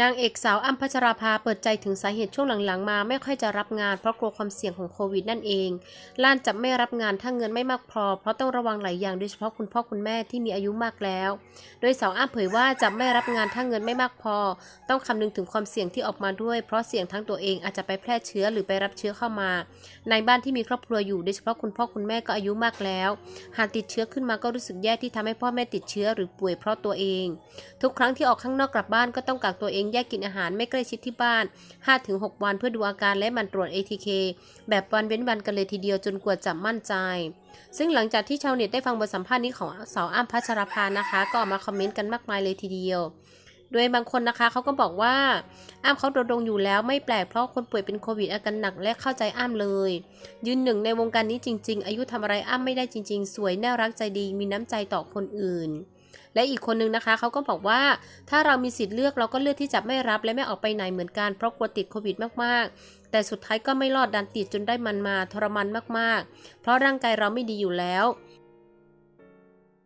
นางเอกสาวอ้ำพัชราภาเปิดใจถึงสาเหตุช่วงหลังๆ มาไม่ค่อยจะรับงานเพราะกลัวความเสี่ยงของโควิดนั่นเอง ล้านจะไม่รับงานถ้าเงินไม่มากพอ เพราะต้องระวังหลายอย่างโดยเฉพาะคุณพ่อคุณแม่ที่มีอายุมากแล้ว โดยสาวอ้ำเผยว่าจะไม่รับงานถ้าเงินไม่มากพอ ต้องคำนึงถึงความเสี่ยงที่ออกมาด้วย เพราะเสี่ยงทั้งตัวเองอาจจะไปแพร่เชื้อหรือไปรับเชื้อเข้ามา ในบ้านที่มีครอบครัวอยู่โดยเฉพาะคุณพ่อคุณแม่ก็อายุมากแล้ว หากติดเชื้อขึ้นมาก็รู้สึกแย่ที่ทำให้พ่อแม่ติดเชื้อหรือป่วยเพราะตัวเอง ทุกครั้งที่ออกข้างนอกกลับบ้านก็ต้องกักตัวเองแยกกินอาหารไม่ใกล้ชิดที่บ้าน 5-6 วันเพื่อดูอาการและมันตรวจ ATK แบบวันเว้นวันกันเลยทีเดียวจนกว่าจะมั่นใจ ซึ่งหลังจากที่ชาวเน็ตได้ฟังบทสัมภาษณ์นี้ของสาวอ้ำพัชราภานะคะ ก็ออกมาคอมเมนต์กันมากมายเลยทีเดียวโดยบางคนนะคะเขาก็บอกว่าอ้ำเขาโดดงอยู่แล้วไม่แปลกเพราะคนป่วยเป็นโควิดอาการหนักและเข้าใจอ้ำเลย ยืนหนึ่งในวงการนี้จริง ๆ อายุทำอะไรอ้ำไม่ได้จริง ๆ สวยน่ารักใจดีมีน้ำใจต่อคนอื่น และอีกคนนึงนะคะเขาก็บอกว่าถ้าเรามีสิทธิ์เลือกเราก็เลือกที่จะไม่รับและไม่ออกไปไหนเหมือนกันเพราะกลัวติดโควิดมากๆ แต่สุดท้ายก็ไม่รอดดันติดจนได้มันมาทรมานมากๆ เพราะร่างกายเราไม่ดีอยู่แล้ว